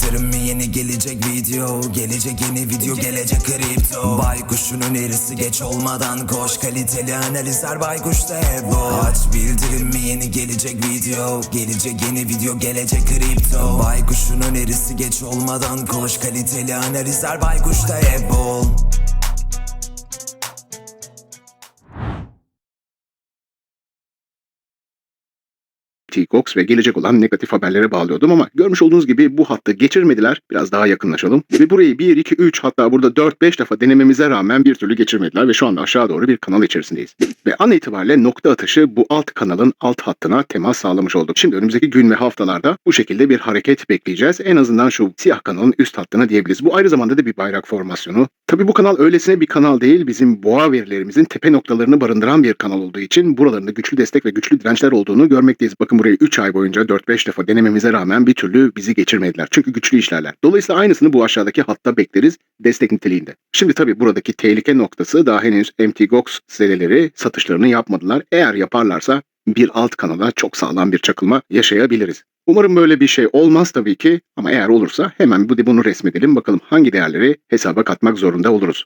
bildirim mi yeni gelecek video? Gelecek yeni video gelecek kripto. Baykuşun önerisi geç olmadan koş. Kaliteli analizler baykuşta hep o Aç bildirim mi yeni gelecek video? Gelecek yeni video gelecek kripto. Baykuşun önerisi geç olmadan koş. Kaliteli analizler baykuşta hep ol T-Cox ve gelecek olan negatif haberlere bağlıyordum ama görmüş olduğunuz gibi bu hattı geçirmediler. Biraz daha yakınlaşalım. Ve burayı 1, 2, 3 hatta burada 4-5 defa denememize rağmen bir türlü geçirmediler ve şu anda aşağı doğru bir kanal içerisindeyiz. Ve an itibariyle nokta atışı bu alt kanalın alt hattına temas sağlamış olduk. Şimdi önümüzdeki gün ve haftalarda bu şekilde bir hareket bekleyeceğiz. En azından şu siyah kanalın üst hattına diyebiliriz. Bu aynı zamanda da bir bayrak formasyonu. Tabii bu kanal öylesine bir kanal değil. Bizim boğa verilerimizin tepe noktalarını barındıran bir kanal olduğu için buralarında güçlü destek ve güçlü dirençler olduğunu görmekteyiz. Bakın burayı 3 ay boyunca 4-5 defa denememize rağmen bir türlü bizi geçirmediler. Çünkü güçlü işlerler. Dolayısıyla aynısını bu aşağıdaki hatta bekleriz destek niteliğinde. Şimdi tabii buradaki tehlike noktası daha henüz MTGOX sedeleri satışlarını yapmadılar. Eğer yaparlarsa bir alt kanala çok sağlam bir çakılma yaşayabiliriz. Umarım böyle bir şey olmaz tabii ki ama eğer olursa hemen bu bunu resmedelim bakalım hangi değerleri hesaba katmak zorunda oluruz.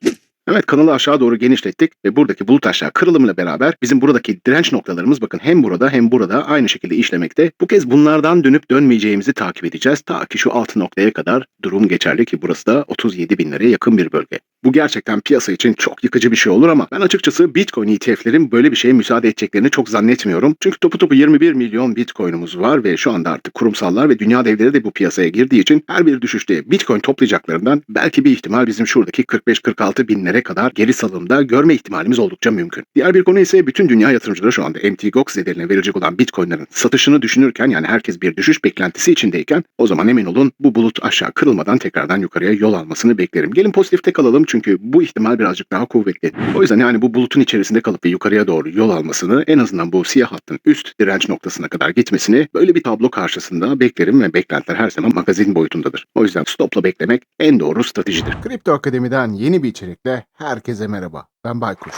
Evet kanalı aşağı doğru genişlettik ve buradaki bulut aşağı kırılımıyla beraber bizim buradaki direnç noktalarımız bakın hem burada hem burada aynı şekilde işlemekte. Bu kez bunlardan dönüp dönmeyeceğimizi takip edeceğiz. Ta ki şu altı noktaya kadar durum geçerli ki burası da 37 bin liraya yakın bir bölge. Bu gerçekten piyasa için çok yıkıcı bir şey olur ama ben açıkçası Bitcoin ETF'lerin böyle bir şeye müsaade edeceklerini çok zannetmiyorum. Çünkü topu topu 21 milyon Bitcoin'umuz var ve şu anda artık kurumsallar ve dünya devleri de bu piyasaya girdiği için her bir düşüşte Bitcoin toplayacaklarından belki bir ihtimal bizim şuradaki 45-46 binlere kadar geri salımda görme ihtimalimiz oldukça mümkün. Diğer bir konu ise bütün dünya yatırımcıları şu anda MTGOX zedeline verecek olan Bitcoin'lerin satışını düşünürken yani herkes bir düşüş beklentisi içindeyken o zaman emin olun bu bulut aşağı kırılmadan tekrardan yukarıya yol almasını beklerim. Gelin pozitifte kalalım çünkü bu ihtimal birazcık daha kuvvetli. O yüzden yani bu bulutun içerisinde kalıp ve yukarıya doğru yol almasını en azından bu siyah hattın üst direnç noktasına kadar gitmesini böyle bir tablo karşısında beklerim ve beklentiler her zaman magazin boyutundadır. O yüzden stopla beklemek en doğru stratejidir. Kripto Akademi'den yeni bir içerikle herkese merhaba. Ben Baykuş.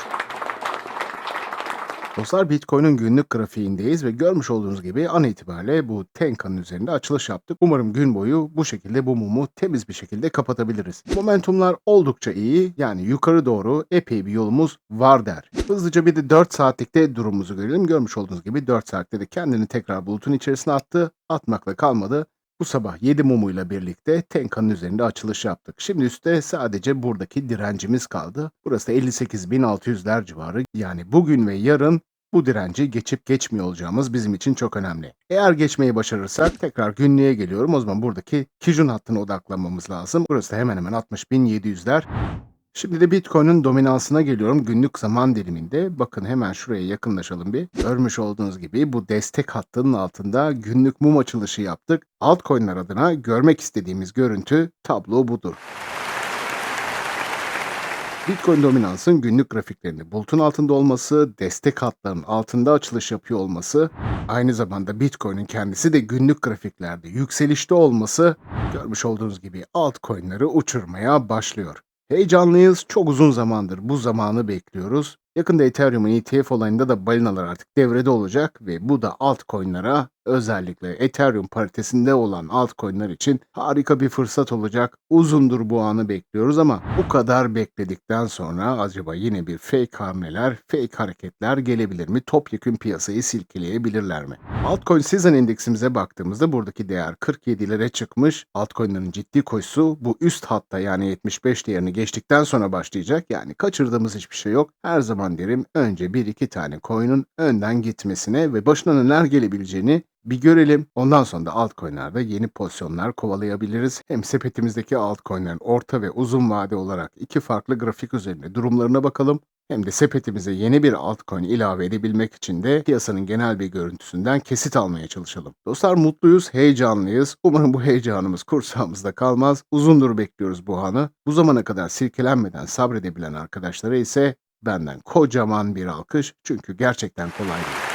Dostlar Bitcoin'in günlük grafiğindeyiz ve görmüş olduğunuz gibi an itibariyle bu Tenkan'ın üzerinde açılış yaptık. Umarım gün boyu bu şekilde bu mumu temiz bir şekilde kapatabiliriz. Momentumlar oldukça iyi yani yukarı doğru epey bir yolumuz var der. Hızlıca bir de 4 saatlikte durumumuzu görelim. Görmüş olduğunuz gibi 4 saatte de kendini tekrar bulutun içerisine attı. Atmakla kalmadı. Bu sabah 7 mumuyla birlikte Tenkan'ın üzerinde açılış yaptık. Şimdi üstte sadece buradaki direncimiz kaldı. Burası da 58.600'ler civarı. Yani bugün ve yarın bu direnci geçip geçmiyor olacağımız bizim için çok önemli. Eğer geçmeyi başarırsak tekrar günlüğe geliyorum. O zaman buradaki Kijun hattına odaklanmamız lazım. Burası hemen hemen 60.700'ler. Şimdi de Bitcoin'in dominansına geliyorum günlük zaman diliminde. Bakın hemen şuraya yakınlaşalım bir. Görmüş olduğunuz gibi bu destek hattının altında günlük mum açılışı yaptık. Altcoin'ler adına görmek istediğimiz görüntü tablo budur. Bitcoin dominansın günlük grafiklerinde bulutun altında olması, destek hatlarının altında açılış yapıyor olması, aynı zamanda Bitcoin'in kendisi de günlük grafiklerde yükselişte olması görmüş olduğunuz gibi altcoin'leri uçurmaya başlıyor. Heyecanlıyız. Çok uzun zamandır bu zamanı bekliyoruz. Yakında Ethereum'un ETF olayında da balinalar artık devrede olacak ve bu da altcoin'lara özellikle Ethereum paritesinde olan altcoin'ler için harika bir fırsat olacak. Uzundur bu anı bekliyoruz ama bu kadar bekledikten sonra acaba yine bir fake hamleler, fake hareketler gelebilir mi? Topyekün piyasayı silkeleyebilirler mi? Altcoin Season indeksimize baktığımızda buradaki değer 47'lere çıkmış. Altcoin'lerin ciddi koşusu bu üst hatta yani 75 değerini geçtikten sonra başlayacak. Yani kaçırdığımız hiçbir şey yok. Her zaman derim önce bir iki tane coin'in önden gitmesine ve başına neler gelebileceğini bir görelim. Ondan sonra da altcoin'lerde yeni pozisyonlar kovalayabiliriz. Hem sepetimizdeki altcoin'lerin orta ve uzun vade olarak iki farklı grafik üzerinde durumlarına bakalım. Hem de sepetimize yeni bir altcoin ilave edebilmek için de piyasanın genel bir görüntüsünden kesit almaya çalışalım. Dostlar mutluyuz, heyecanlıyız. Umarım bu heyecanımız kursağımızda kalmaz. Uzundur bekliyoruz bu anı. Bu zamana kadar silkelenmeden sabredebilen arkadaşlara ise benden kocaman bir alkış. Çünkü gerçekten kolay değil.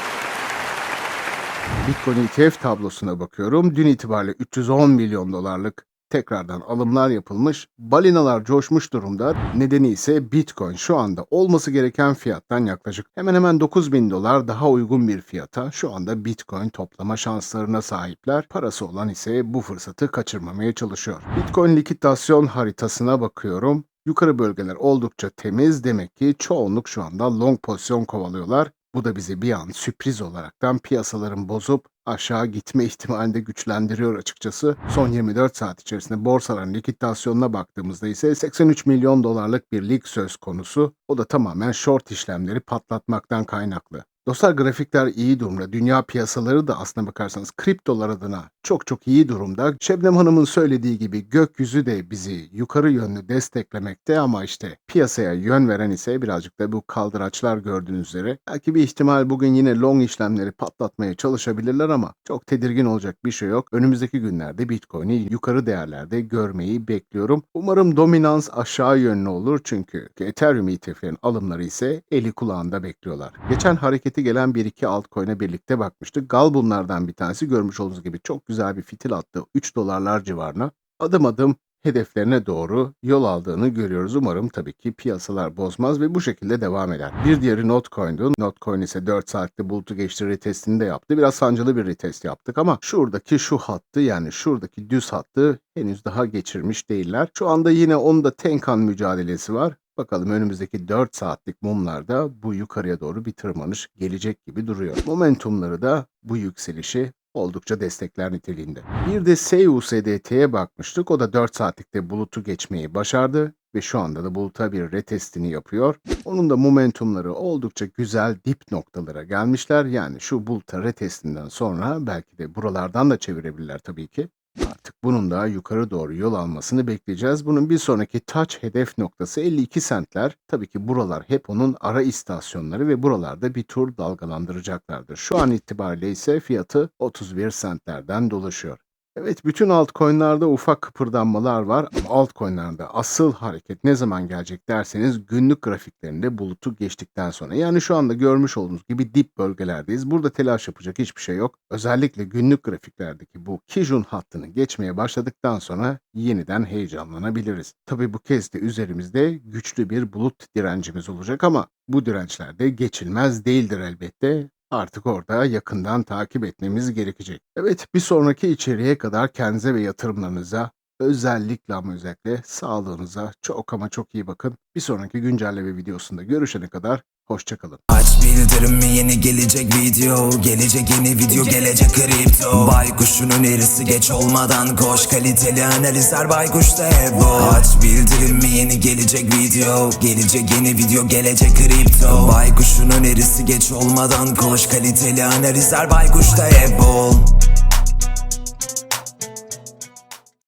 Bitcoin ETF tablosuna bakıyorum. Dün itibariyle 310 milyon dolarlık tekrardan alımlar yapılmış, balinalar coşmuş durumda. Nedeni ise Bitcoin şu anda olması gereken fiyattan yaklaşık hemen hemen 9000 dolar daha uygun bir fiyata şu anda Bitcoin toplama şanslarına sahipler. Parası olan ise bu fırsatı kaçırmamaya çalışıyor. Bitcoin likitasyon haritasına bakıyorum. Yukarı bölgeler oldukça temiz demek ki çoğunluk şu anda long pozisyon kovalıyorlar. Bu da bizi bir an sürpriz olaraktan piyasaların bozup aşağı gitme ihtimalini de güçlendiriyor açıkçası. Son 24 saat içerisinde borsaların likitasyonuna baktığımızda ise 83 milyon dolarlık bir lig söz konusu. O da tamamen short işlemleri patlatmaktan kaynaklı. Dostlar grafikler iyi durumda. Dünya piyasaları da aslına bakarsanız kriptolar adına çok çok iyi durumda. Şebnem Hanım'ın söylediği gibi gökyüzü de bizi yukarı yönlü desteklemekte ama işte piyasaya yön veren ise birazcık da bu kaldıraçlar gördüğünüz üzere. Belki bir ihtimal bugün yine long işlemleri patlatmaya çalışabilirler ama çok tedirgin olacak bir şey yok. Önümüzdeki günlerde Bitcoin'i yukarı değerlerde görmeyi bekliyorum. Umarım dominans aşağı yönlü olur çünkü Ethereum ETF'lerin alımları ise eli kulağında bekliyorlar. Geçen hareketi gelen bir iki altcoin'e birlikte bakmıştık. Gal bunlardan bir tanesi görmüş olduğunuz gibi çok güzel bir fitil attı 3 dolarlar civarına. Adım adım hedeflerine doğru yol aldığını görüyoruz. Umarım tabii ki piyasalar bozmaz ve bu şekilde devam eder. Bir diğeri Notcoin'du. Notcoin ise 4 saatte bulutu geçti retestini de yaptı. Biraz sancılı bir retest yaptık ama şuradaki şu hattı yani şuradaki düz hattı henüz daha geçirmiş değiller. Şu anda yine onda Tenkan mücadelesi var. Bakalım önümüzdeki 4 saatlik mumlarda bu yukarıya doğru bir tırmanış gelecek gibi duruyor. Momentumları da bu yükselişi oldukça destekler niteliğinde. Bir de SUSDT'ye bakmıştık. O da 4 saatlikte bulutu geçmeyi başardı ve şu anda da buluta bir retestini yapıyor. Onun da momentumları oldukça güzel dip noktalara gelmişler. Yani şu buluta retestinden sonra belki de buralardan da çevirebilirler tabii ki. Artık bunun da yukarı doğru yol almasını bekleyeceğiz. Bunun bir sonraki touch hedef noktası 52 centler. Tabii ki buralar hep onun ara istasyonları ve buralarda bir tur dalgalandıracaklardır. Şu an itibariyle ise fiyatı 31 centlerden dolaşıyor. Evet bütün altcoin'larda ufak kıpırdanmalar var ama altcoin'lerde asıl hareket ne zaman gelecek derseniz günlük grafiklerinde bulutu geçtikten sonra. Yani şu anda görmüş olduğunuz gibi dip bölgelerdeyiz. Burada telaş yapacak hiçbir şey yok. Özellikle günlük grafiklerdeki bu Kijun hattını geçmeye başladıktan sonra yeniden heyecanlanabiliriz. Tabi bu kez de üzerimizde güçlü bir bulut direncimiz olacak ama bu dirençler de geçilmez değildir elbette. Artık orada yakından takip etmemiz gerekecek. Evet bir sonraki içeriğe kadar kendinize ve yatırımlarınıza özellikle ama özellikle sağlığınıza çok ama çok iyi bakın. Bir sonraki güncelleme videosunda görüşene kadar hoşçakalın. Aç bildirimi yeni gelecek video? Gelecek yeni video gelecek kripto. Baykuş'un önerisi geç olmadan koş. Kaliteli analizler Baykuş'ta hep bu. Aç bildirimi yeni gelecek video? Gelecek yeni video gelecek kripto. Baykuş'un önerisi geç olmadan koş. Kaliteli analizler Baykuş'ta hep bol